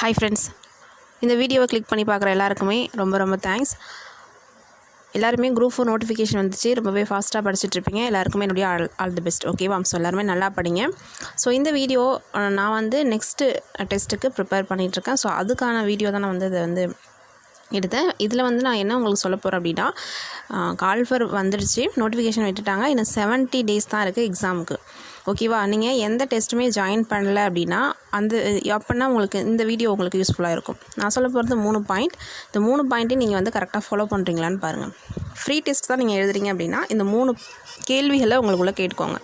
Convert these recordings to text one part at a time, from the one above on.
Hi friends இந்த வீடியோவை click பண்ணி பார்க்குற எல்லாருக்குமே ரொம்ப ரொம்ப தேங்க்ஸ் எல்லாருமே குரூப் ஃபோர் நோட்டிஃபிகேஷன் வந்துச்சு. ரொம்பவே ஃபாஸ்ட்டாக படிச்சுட்ருப்பீங்க எல்லாருக்குமே என்னுடைய ஆல் ஆல் தி பெஸ்ட் ஓகேவா ஸோ எல்லாருமே நல்லா படிங்க. ஸோ இந்த வீடியோ நான் வந்து நெக்ஸ்ட்டு டெஸ்ட்டுக்கு ப்ரிப்பேர் பண்ணிகிட்ருக்கேன் ஸோ அதுக்கான வீடியோ தான் நான் வந்து இதை வந்து எடுத்தேன். இதில் வந்து நான் என்ன உங்களுக்கு சொல்ல போகிறேன் அப்படின்னா கால்ஃபர் வந்துடுச்சு. நோட்டிஃபிகேஷன் விட்டுட்டாங்க. இன்னும் செவன்ட்டி டேஸ் தான் இருக்குது எக்ஸாமுக்கு ஓகேவா? நீங்கள் எந்த டெஸ்ட்டுமே ஜாயின் பண்ணல அப்படின்னா அந்த அப்படின்னா உங்களுக்கு இந்த வீடியோ உங்களுக்கு யூஸ்ஃபுல்லாக இருக்கும். நான் சொல்ல போகிறது மூணு பாயிண்ட் இந்த மூணு பாயிண்ட்டையும் நீங்கள் வந்து கரெக்டாக ஃபாலோ பண்ணுறீங்களான்னு பாருங்கள் ஃப்ரீ டெஸ்ட் தான் நீங்கள் எழுதுறீங்க அப்படின்னா இந்த மூணு கேள்விகளை உங்களுக்குள்ளே கேட்டுக்கோங்க.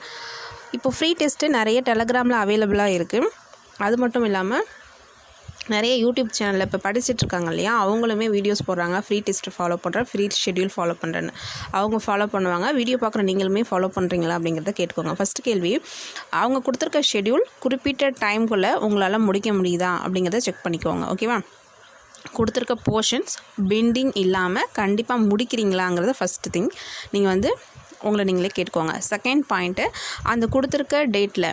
இப்போ ஃப்ரீ டெஸ்ட்டு நிறைய டெலகிராமில் அவைலபிளாக இருக்குது அது மட்டும் இல்லாமல் நிறைய யூடியூப் சேனலில் இப்போ படிச்சுட்ருக்காங்க இல்லையா அவங்களுமே வீடியோஸ் போடுறாங்க. ஃப்ரீ டெஸ்ட் ஃபாலோ பண்ணுறேன் ஃப்ரீ ஷெட்யூல் ஃபாலோ பண்ணுறேன்னு அவங்க ஃபாலோ பண்ணுவாங்க. வீடியோ பார்க்குற நீங்களுமே ஃபாலோ பண்ணுறீங்களா அப்படிங்கிறத கேட்டுக்கோங்க. ஃபஸ்ட்டு கேள்வி அவங்க கொடுத்துருக்க ஷெட்யூல் குறிப்பிட்ட டைம்குள்ளே உங்களால் முடிக்க முடியுதா அப்படிங்கிறத செக் பண்ணிக்கோங்க. ஓகேவா கொடுத்துருக்க போர்ஷன்ஸ் பெண்டிங் இல்லாமல் கண்டிப்பாக முடிக்கிறீங்களாங்கிறத ஃபஸ்ட்டு திங் நீங்கள் வந்து உங்களை நீங்களே கேட்டுக்கோங்க. செகண்ட் பாயிண்ட்டு அந்த கொடுத்துருக்க டேட்டில்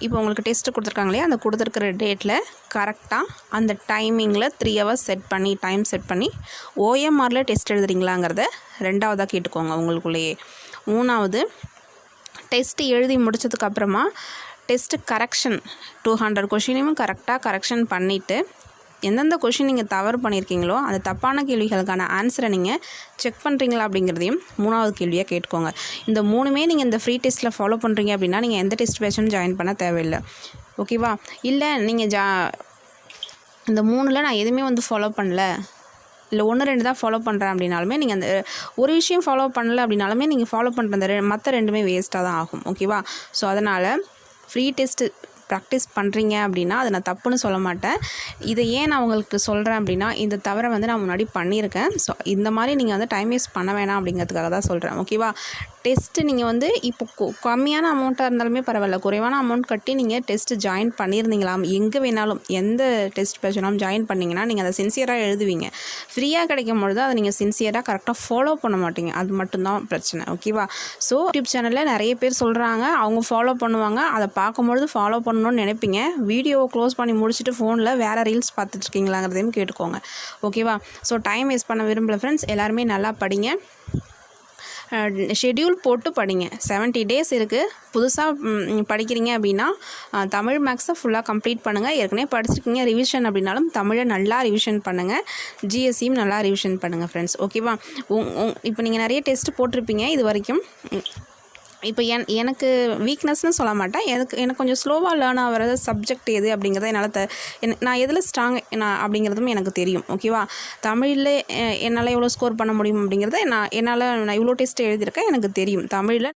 இப்போ உங்களுக்கு டெஸ்ட்டு கொடுத்துருக்காங்களே அந்த கொடுத்துருக்கிற டேட்டில் கரெக்டாக அந்த டைமிங்கில் த்ரீ ஹவர்ஸ் செட் பண்ணி டைம் செட் பண்ணி ஓஎம்ஆரில் டெஸ்ட் எழுதுறீங்களாங்கிறத ரெண்டாவதாக கேட்டுக்கோங்க உங்களுக்குள்ளேயே. மூணாவது டெஸ்ட்டு எழுதி முடித்ததுக்கப்புறமா டெஸ்ட்டு கரெக்ஷன் டூ ஹண்ட்ரட் கொஷினையும் கரெக்டாக கரெக்ஷன் பண்ணிவிட்டு எந்தெந்த கொஷின் நீங்கள் தவறு பண்ணியிருக்கீங்களோ அந்த தப்பான கேள்விகளுக்கான ஆன்சரை நீங்கள் செக் பண்ணுறீங்களா அப்படிங்கிறதையும் மூணாவது கேள்வியாக கேட்டுக்கோங்க. இந்த மூணுமே நீங்கள் இந்த ஃப்ரீ டெஸ்ட்டில் ஃபாலோ பண்ணுறீங்க அப்படின்னா நீங்கள் எந்த டெஸ்ட் பேட்சும் ஜாயின் பண்ண தேவையில்லை. ஓகேவா இல்லை நீங்கள் ஜா இந்த மூணில் நான் எதுவுமே வந்து ஃபாலோ பண்ணல. இல்லை ஒன்று ரெண்டு தான் ஃபாலோ பண்ணுறேன் அப்படின்னாலுமே நீங்கள் அந்த ஒரு விஷயம் ஃபாலோ பண்ணல அப்படின்னாலுமே நீங்கள் ஃபாலோ பண்ணுற அந்த ரெ மற்ற ரெண்டுமே வேஸ்ட்டாக தான் ஆகும். ஓகேவா ஸோ அதனால் ஃப்ரீ டெஸ்ட்டு ப்ராக்டிஸ் பண்ணுறீங்க அப்படின்னா அதை நான் தப்புன்னு சொல்ல மாட்டேன். இதை ஏன் நான் உங்களுக்கு சொல்கிறேன் அப்படின்னா இந்த தவறை வந்து நான் முன்னாடி பண்ணியிருக்கேன். ஸோ இந்த மாதிரி நீங்கள் வந்து டைம் வேஸ்ட் பண்ண வேணாம் அப்படிங்கிறதுக்காக தான் சொல்கிறேன் ஓகேவா டெஸ்ட்டு நீங்கள் வந்து இப்போ கொ- கம்மியான அமௌண்ட்டாக இருந்தாலுமே பரவாயில்ல. குறைவான அமௌண்ட் கட்டி நீங்கள் டெஸ்ட்டு ஜாயின் பண்ணியிருந்தீங்களா எங்கே வேணாலும் எந்த டெஸ்ட் பேச்சுனாலும் ஜாயின் பண்ணிங்கன்னா நீங்கள் அதை சின்சியராக எழுதுவீங்க. ஃப்ரீயாக கிடைக்கும் பொழுது அதை நீங்கள் சின்சியராக கரெக்டாக ஃபாலோ பண்ண மாட்டீங்க. அது மட்டும்தான் பிரச்சனை. ஓகேவா ஸோ யூடியூப் சேனலில் நிறைய பேர் சொல்கிறாங்க அவங்க ஃபாலோ பண்ணுவாங்க. அதை பார்க்கும்பொழுது ஃபாலோ பண்ணணும்னு நினைப்பீங்க. வீடியோவை க்ளோஸ் பண்ணி முடிச்சுட்டு ஃபோனில் வேறு ரீல்ஸ் பார்த்துட்ருக்கீங்களாங்கிறதையும் கேட்டுக்கோங்க. ஓகேவா ஸோ டைம் வேஸ்ட் பண்ண விரும்பல ஃப்ரெண்ட்ஸ் எல்லாருமே நல்லா படிங்க. ஷெட்யூல் போட்டு படிங்க. 70 டேஸ் இருக்குது புதுசாக படிக்கிறீங்க அப்படின்னா தமிழ் மேக்ஸை ஃபுல்லாக கம்ப்ளீட் பண்ணுங்கள் ஏற்கனவே படிச்சிருக்கீங்க ரிவிஷன் அப்படின்னாலும் தமிழை நல்லா ரிவிஷன் பண்ணுங்கள் ஜிஎஸ்சியும் நல்லா ரிவிஷன் பண்ணுங்கள் ஃப்ரெண்ட்ஸ் ஓகேவா உங் உங் இப்போ நீங்கள் நிறைய டெஸ்ட் போட்டிருப்பீங்க இது வரைக்கும். இப்போ என் எனக்கு வீக்னஸ்னு சொல்ல மாட்டேன். எனக்கு எனக்கு கொஞ்சம் ஸ்லோவாக லேர்ன் ஆகிற சப்ஜெக்ட் எது அப்படிங்கிறத என்னால் த என் நான் எதில் ஸ்ட்ராங் நான் அப்படிங்கிறதும் எனக்கு தெரியும். ஓகேவா தமிழில் என்னால் எவ்வளோ ஸ்கோர் பண்ண முடியும் அப்படிங்கிறத நான் என்னால் நான் இவ்வளோ டெஸ்ட் எழுதியிருக்கேன் எனக்கு தெரியும். தமிழில்